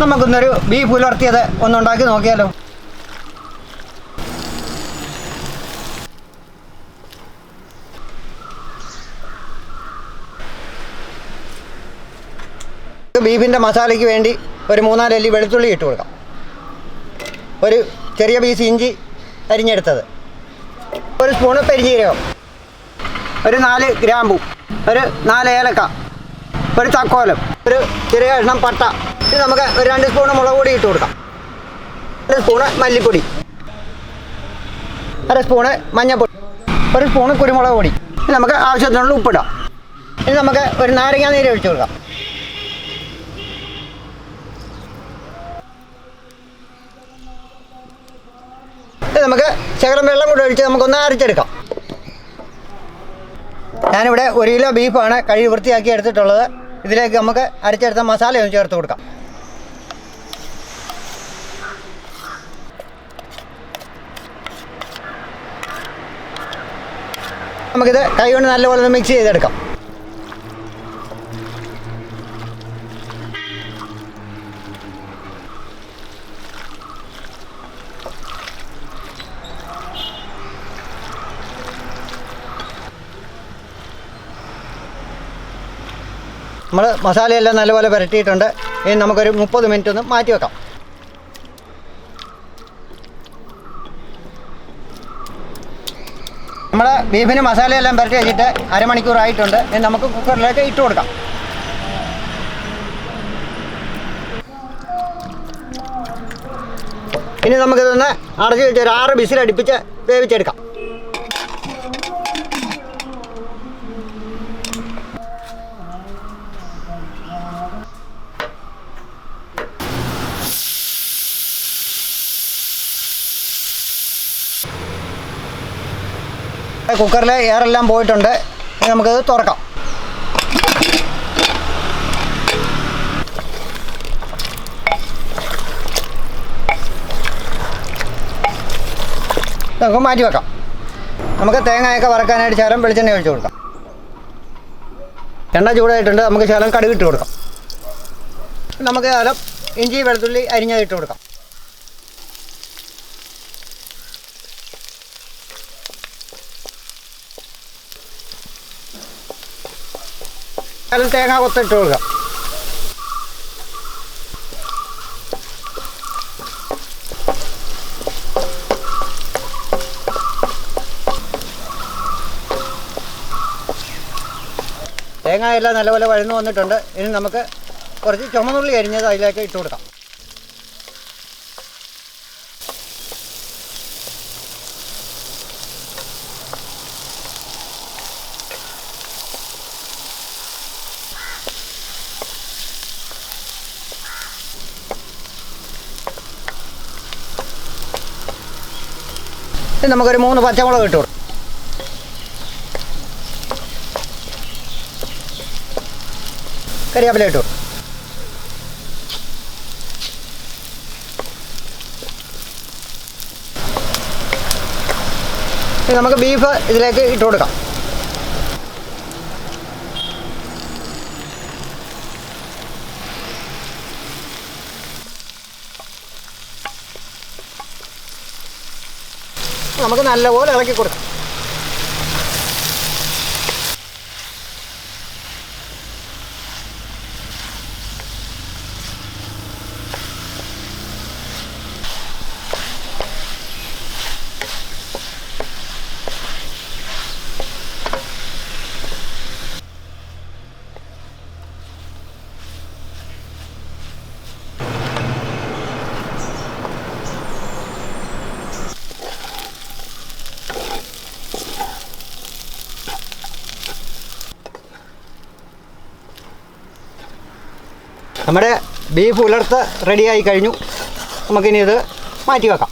നമുക്കൊന്നൊരു beef പുലർത്തിയത് ഒന്നുണ്ടാക്കി നോക്കിയാലോ? ബീഫിന്റെ മസാലയ്ക്ക് വേണ്ടി ഒരു മൂന്നാൽ അല്ലി വെളുത്തുള്ളി ഇട്ട് കൊടുക്കാം. ഒരു ചെറിയ പീസ് ഇഞ്ചി അരിഞ്ഞെടുത്തത്. ഒരു സ്പൂണ് പെരിഞ്ജീരകം ഒരു നാല് ഗ്രാമ്പു. ഒരു നാല് ഏലക്ക. ഒരു തക്കോലം. ഒരു ചെറിയ കഷ്ണം പട്ട. ഇത് നമുക്ക് ഒരു രണ്ട് സ്പൂണ് മുളക് പൊടി ഇട്ട് കൊടുക്കാം. രണ്ട് സ്പൂണ് മല്ലിപ്പൊടി. അര സ്പൂണ് മഞ്ഞൾപ്പൊടി ഒരു സ്പൂണ് കുരുമുളക് പൊടി. ഇത് നമുക്ക് ആവശ്യത്തിനുള്ള ഉപ്പിടാം ഇനി നമുക്ക് ഒരു നാരങ്ങ നീര് ഒഴിച്ചു കൊടുക്കാം. നമുക്ക് ശകലം വെള്ളം കൂടെ ഒഴിച്ച് നമുക്കൊന്ന് അരച്ചെടുക്കാം. ഞാനിവിടെ ഒരു കിലോ ബീഫാണ് കഴുകി വൃത്തിയാക്കി എടുത്തിട്ടുള്ളത്. ഇതിലേക്ക് നമുക്ക് അരച്ചെടുത്ത മസാല ഒന്ന് ചേർത്ത് കൊടുക്കാം. നമുക്കിത് കൈ കൊണ്ട് നല്ലപോലെ ഒന്ന് മിക്സ് ചെയ്തെടുക്കാം. നമ്മൾ മസാലയെല്ലാം നല്ലപോലെ പുരട്ടിയിട്ടുണ്ട്. ഇനി നമുക്കൊരു മുപ്പത് മിനിറ്റ് ഒന്ന് മാറ്റി വെക്കാം നമ്മൾ ബീഫിന് മസാലയെല്ലാം പുരട്ടി വെച്ചിട്ട് അരമണിക്കൂറായിട്ടുണ്ട്. ഇനി നമുക്ക് കുക്കറിലേക്ക് ഇട്ട് കൊടുക്കാം. ഇനി നമുക്കിതൊന്ന് അടച്ചു വെച്ച് ഒരു ആറ് ബിസിലടിപ്പിച്ച് വേവിച്ചെടുക്കാം. കുക്കറിൽ എയറെല്ലാം പോയിട്ടുണ്ട്. ഇനി നമുക്കത് തുറക്കാം. നമുക്ക് മാറ്റി വെക്കാം. നമുക്ക് തേങ്ങയൊക്കെ വറക്കാനായിട്ട് ശകലം വെളിച്ചെണ്ണ ഒഴിച്ചു കൊടുക്കാം. എണ്ണ ചൂടായിട്ടുണ്ട്. നമുക്ക് ശകലം കടുകിട്ട് കൊടുക്കാം. നമുക്ക് ശകലം ഇഞ്ചി വെളുത്തുള്ളി അരിഞ്ഞത് ഇട്ട് കൊടുക്കാം. ശകലം തേങ്ങ കൊത്തിട്ട് കൊടുക്കാം. തേങ്ങ എല്ലാം നല്ലപോലെ വഴന്നു വന്നിട്ടുണ്ട്. ഇനി നമുക്ക് കുറച്ച് ചുമന്നുള്ളി അരിഞ്ഞത് അതിലേക്ക് ഇട്ട് കൊടുക്കാം. നമുക്കൊരു മൂന്ന് പച്ചമുളക് ഇട്ടു കരിയാപ്പില ഇട്ടു നമുക്ക് ബീഫ് ഇതിലേക്ക് ഇട്ട് കൊടുക്കാം. നമുക്ക് നല്ലപോലെ ഇളക്കി കൊടുക്കാം. നമ്മുടെ ബീഫ് ഉലർത്ത് റെഡിയായി കഴിഞ്ഞു. നമുക്കിനി ഇത് മാറ്റി വെക്കാം